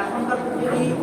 এখনকার প্রতিনিধি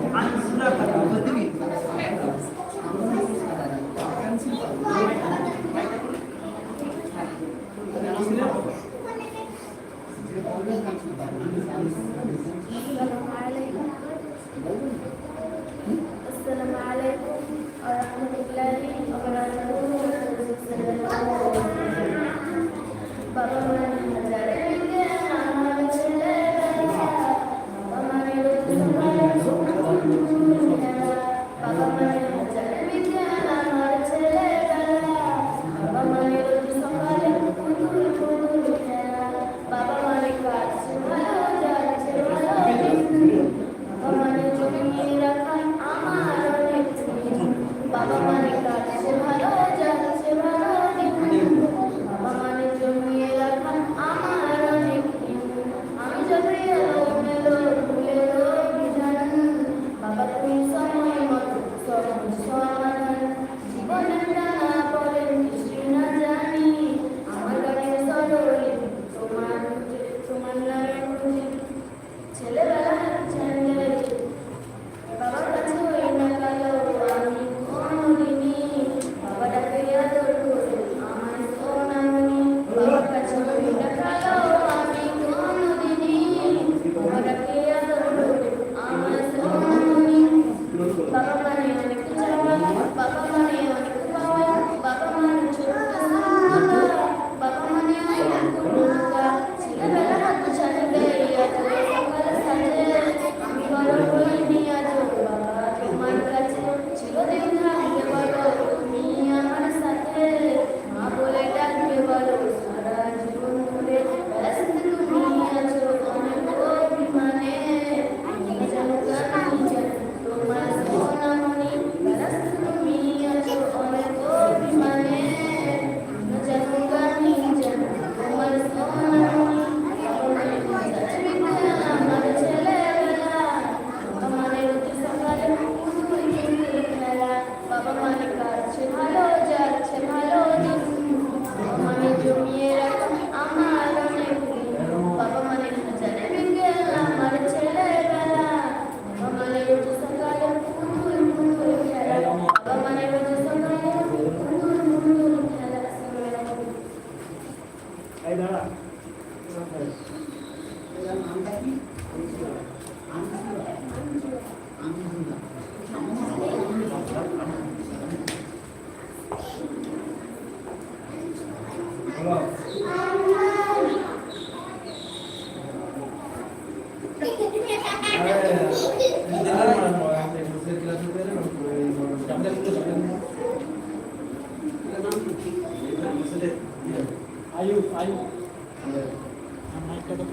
आयु आयु माइक का तो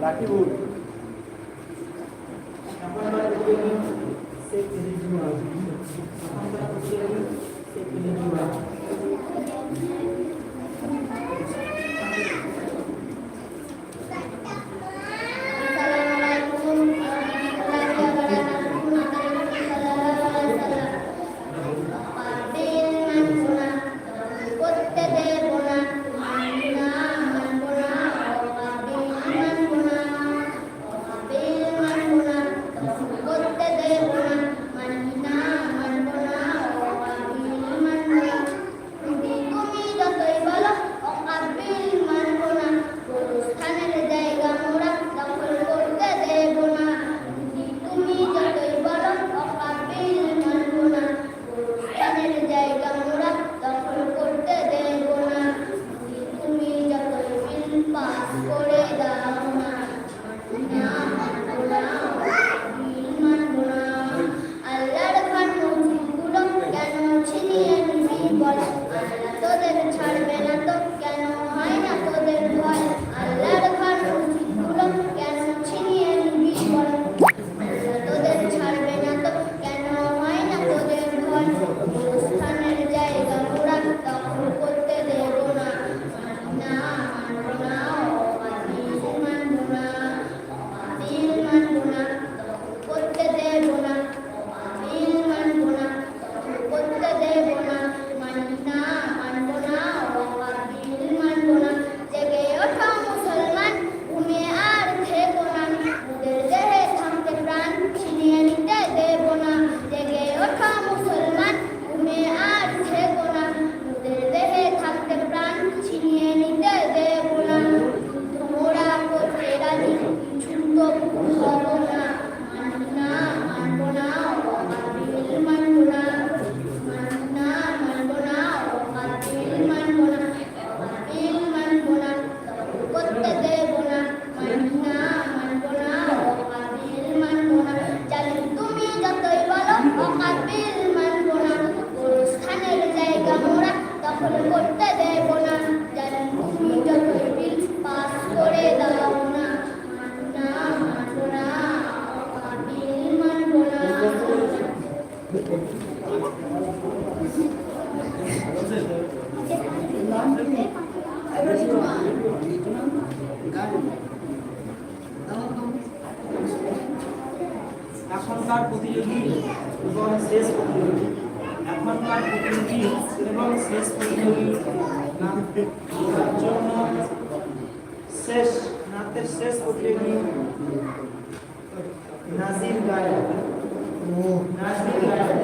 Laquiúrio. Sequencial. Sequencial. একমাত্রার প্রতিযোগী এবং শেষ প্রতিযোগী একমাত্রার প্রতিযোগী এবং শেষ প্রতিযোগী নাচের জন্য শেষ নাচের শেষ প্রতিযোগী নাজির গায়ে। নাজির গায়ে।